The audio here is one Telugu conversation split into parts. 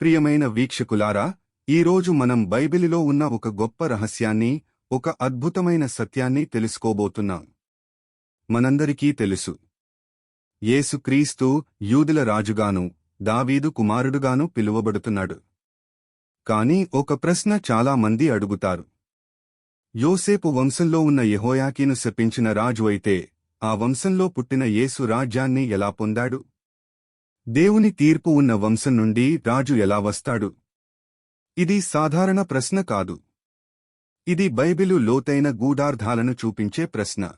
ప్రియమైన వీక్షకులారా ఈరోజు మనం బైబిలిలో ఉన్న ఒక గొప్ప రహస్యాన్ని ఒక అద్భుతమైన సత్యాన్ని తెలుసుకోబోతున్నాం. మనందరికీ తెలుసు. యేసుక్రీస్తు యూదుల రాజుగాను దావీదు కుమారుడుగాను పిలువబడుతున్నాడు. కాని ఒక ప్రశ్న చాలా మంది అడుగుతారు. యోసేపు వంశంలో ఉన్న యెహోయాకీను శపించిన రాజు అయితే ఆ వంశంలో పుట్టిన యేసు రాజ్యాన్ని ఎలా పొందాడు? దేవుని తీర్పు ఉన్న వంశం నుండి రాజు ఎలా వస్తాడు? ఇది సాధారణ ప్రశ్న కాదు. ఇది బైబిలు లోతైన గూఢార్థాలను చూపించే ప్రశ్న.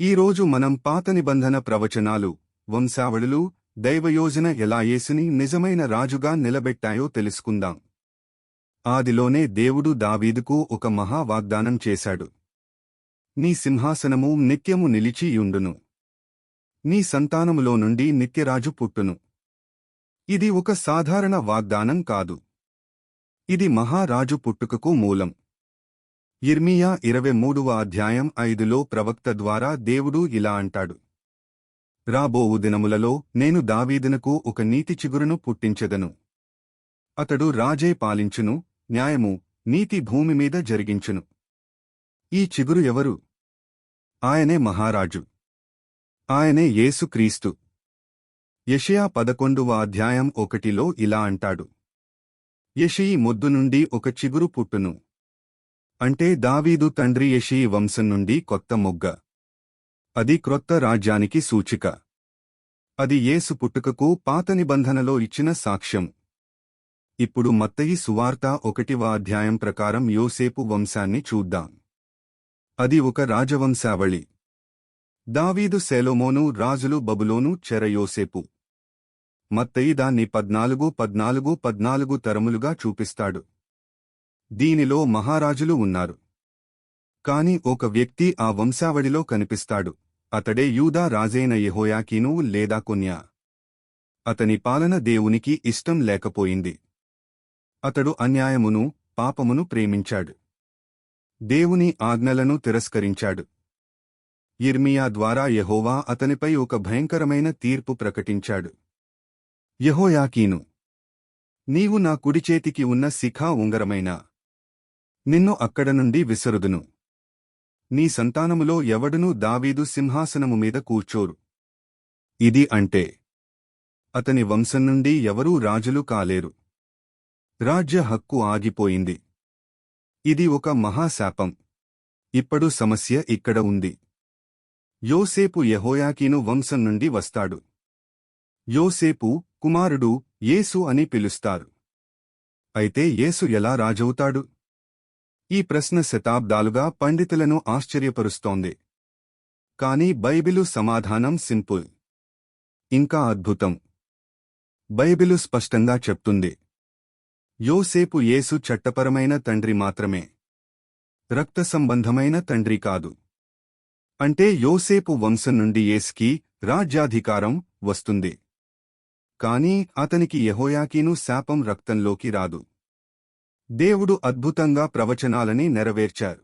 ఈరోజు మనం పాత నిబంధన ప్రవచనాలు వంశావళులు దైవయోజన ఎలా యేసుని నిజమైన రాజుగా నిలబెట్టాయో తెలుసుకుందాం. ఆదిలోనే దేవుడు దావీదుకు ఒక మహా వాగ్దానం చేశాడు. నీ సింహాసనము నిత్యము నిలిచియుండును నీ సంతానములో నుండి నిత్యరాజు పుట్టును. ఇది ఒక సాధారణ వాగ్దానం కాదు. ఇది మహారాజు పుట్టుకకు మూలం. ఇర్మియా ఇరవై మూడవ అధ్యాయం ఐదులో ప్రవక్త ద్వారా దేవుడు ఇలా అంటాడు. రాబోవు దినములలో నేను దావీదునకు ఒక నీతి చిగురును పుట్టించెదను. అతడు రాజే పాలించును న్యాయము నీతి భూమి మీద జరిగించును. ఈ చిగురు ఎవరు? ఆయనే మహారాజు. ఆయనే యేసుక్రీస్తు యషయా పదకొండవ అధ్యాయం ఒకటిలో ఇలా అంటాడు. యషయి మొద్దు నుండి ఒక చిగురు పుట్టును. అంటే దావీదు తండ్రి యషయి వంశం నుండి కొత్త మొగ్గ. అది క్రొత్త రాజ్యానికి సూచిక. అది యేసు పుట్టుకకు పాత నిబంధనలో ఇచ్చిన సాక్ష్యం. ఇప్పుడు మత్తయి సువార్త ఒకటివ అధ్యాయం ప్రకారం యోసేపు వంశాన్ని చూద్దాం. అది ఒక రాజవంశావళి. దావీదు సెలోమోను రాజులు బబులోను చెరయోసేపు మత్తయి దాన్ని పద్నాలుగు పద్నాలుగు పద్నాలుగు తరములుగా చూపిస్తాడు. దీనిలో మహారాజులు ఉన్నారు. కాని ఒక వ్యక్తి ఆ వంశావళిలో కనిపిస్తాడు. అతడే యూదా రాజైన యహోయాకీను లేదా కొన్యా. అతని పాలన దేవునికి ఇష్టం లేకపోయింది. అతడు అన్యాయమును పాపమును ప్రేమించాడు. దేవుని ఆజ్ఞలను తిరస్కరించాడు. ఇర్మియా ద్వారా యెహోవా అతనిపై ఒక భయంకరమైన తీర్పు ప్రకటించాడు. యహోయాకీను నీవు నా కుడిచేతికి ఉన్న శిఖా ఉంగరమైనా? నిన్ను అక్కడ నుండి విసరుదును. నీ సంతానములో ఎవడునూ దావీదు సింహాసనము మీద కూర్చోరు. ఇది అంటే అతని వంశం నుండి ఎవరూ రాజులు కాలేరు. రాజ్య హక్కు ఆగిపోయింది. ఇది ఒక మహాశాపం. ఇప్పుడు సమస్య ఇక్కడ ఉంది. యోసేపు యెహోయాకీను వంశం నుండి వస్తాడు. యోసేపు కుమారుడు యేసు అని పిలుస్తారు. అయితే యేసు ఎలా రాజవుతాడు? ఈ ప్రశ్న శతాబ్దాలుగా పండితులను ఆశ్చర్యపరుస్తోంది. కాని బైబిలు సమాధానం సింపుల్. ఇంకా అద్భుతం. బైబిలు స్పష్టంగా చెప్తుంది. యోసేపు యేసు చట్టపరమైన తండ్రి మాత్రమే. రక్త సంబంధమైన తండ్రి కాదు. అంటే యోసేపు వంశం నుండి యేసుకి రాజ్యాధికారం వస్తుంది. కాని అతనికి యహోయాకీను శాపం రక్తంలోకి రాదు. దేవుడు అద్భుతంగా ప్రవచనాలని నెరవేర్చారు.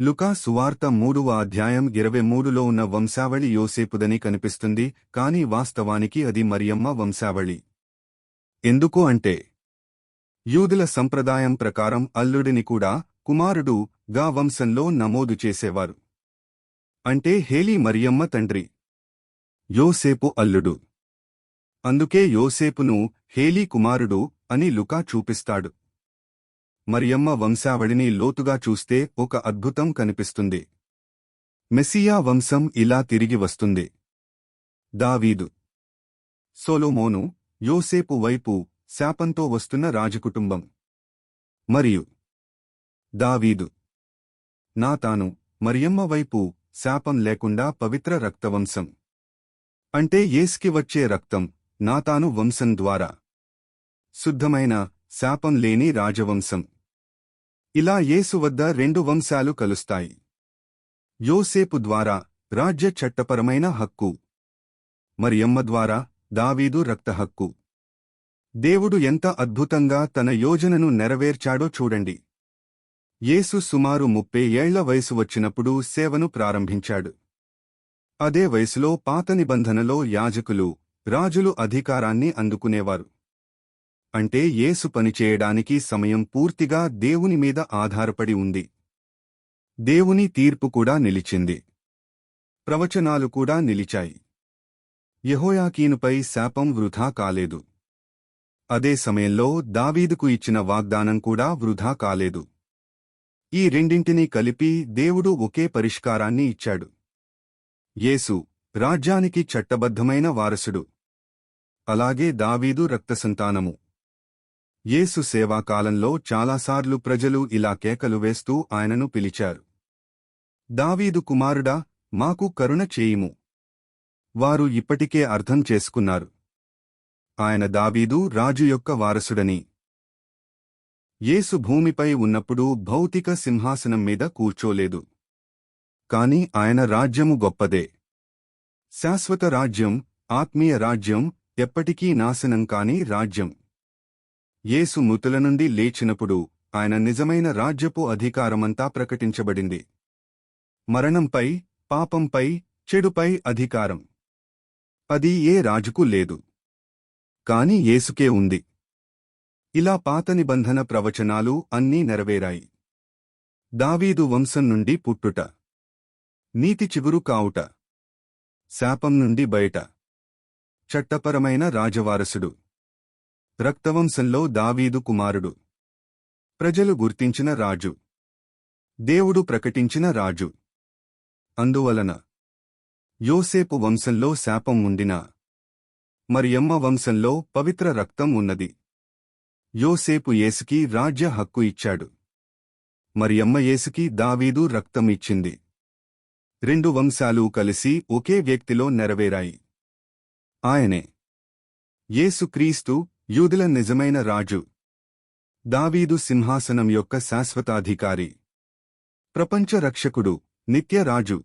లుకా సువార్త మూడవ అధ్యాయం ఇరవై మూడులో ఉన్న వంశావళి యోసేపుదని కనిపిస్తుంది కాని వాస్తవానికి అది మరియమ్మ వంశావళి. ఎందుకు అంటే? యూదుల సంప్రదాయం ప్రకారం అల్లుడిని కూడా కుమారుడు గా వంశంలో నమోదు చేసేవారు. అంటే హేలీ మరియమ్మ తండ్రి. యోసేపు అల్లుడు. అందుకే యోసేపును హేలీ కుమారుడు అని లుకా చూపిస్తాడు. మరియమ్మ వంశావళిని లోతుగా చూస్తే ఒక అద్భుతం కనిపిస్తుంది. మెస్సియా వంశం ఇలా తిరిగి వస్తుంది. దావీదు. సోలోమోను యోసేపు వైపు శాపంతో వస్తున్న రాజకుటుంబం. మరియు దావీదు. నాతాను మరియమ్మ వైపు శాపం లేకుండా పవిత్ర రక్తవంశం. అంటే ఏస్కి వచ్చే రక్తం నాతాను వంశం ద్వారా. శుద్ధమైన శాపం లేని రాజవంశం. ఇలా యేసు వద్ద రెండు వంశాలు కలుస్తాయి. యోసేపు ద్వారా రాజ్య చట్టపరమైన హక్కు. మరియమ్మ ద్వారా దావీదు రక్త హక్కు. దేవుడు ఎంత అద్భుతంగా తన యోజనను నెరవేర్చాడో చూడండి. యేసు సుమారు ముప్పై ఏళ్ళ వయసు వచ్చినప్పుడు సేవను ప్రారంభించాడు. అదే వయసులో పాత నిబంధనలో యాజకులు రాజులు అధికారాన్ని అందుకునేవారు. అంటే యేసు పనిచేయడానికి సమయం పూర్తిగా దేవుని మీద ఆధారపడి ఉంది. దేవుని తీర్పు కూడా నిలిచింది. ప్రవచనాలు కూడా నిలిచాయి. యెహోయాకీనుపై శాపం వృధా కాలేదు. అదే సమయంలో దావీదుకు ఇచ్చిన వాగ్దానం కూడా వృధా కాలేదు. ఈ రెండింటినీ కలిపి దేవుడు ఒకే పరిష్కారాన్ని ఇచ్చాడు. యేసు రాజ్యానికి చట్టబద్ధమైన వారసుడు. అలాగే దావీదు రక్తసంతానము. యేసు సేవాకాలంలో చాలాసార్లు ప్రజలు ఇలా కేకలు వేస్తూ ఆయనను పిలిచారు. దావీదు కుమారుడా మాకు కరుణ చేయిము. వారు ఇప్పటికే అర్థం చేసుకున్నారు. ఆయన దావీదు రాజు యొక్క వారసుడని. యేసు భూమిపై ఉన్నప్పుడు భౌతిక సింహాసనం మీద కూర్చోలేదు. కాని ఆయన రాజ్యము గొప్పదే. శాశ్వత రాజ్యం ఆత్మీయ రాజ్యం ఎప్పటికీ నాశనం కాని రాజ్యం. యేసు మృతుల నుండి లేచినప్పుడు ఆయన నిజమైన రాజ్యపు అధికారమంతా ప్రకటించబడింది. మరణంపై పాపంపై చెడుపై అధికారం. అది ఏ రాజుకు లేదు. కాని యేసుకే ఉంది. ఇలా పాత నిబంధన ప్రవచనాలు అన్నీ నెరవేరాయి. దావీదు వంశం నుండి పుట్టుట. నీతి చిగురు కావుట. శాపం నుండి బయట. చట్టపరమైన రాజవారసుడు. రక్తవంశంలో దావీదు కుమారుడు. ప్రజలు గుర్తించిన రాజు. దేవుడు ప్రకటించిన రాజు. అందువలన. యోసేపు వంశంలో శాపం ఉండినా. మరియమ్మ వంశంలో పవిత్ర రక్తం ఉన్నది. యోసేపు యేసుకి రాజ్య హక్కు ఇచ్చాడు. మరియమ్మ యేసుకి దావీదు రక్తం ఇచ్చింది. రెండు వంశాలు కలిసి ఒకే వ్యక్తిలో నెరవేరాయి. ఆయనే యేసుక్రీస్తు యూదుల నిజమైన రాజు. దావీదు సింహాసనం యొక్క శాశ్వతాధికారి. ప్రపంచ రక్షకుడు నిత్య రాజు.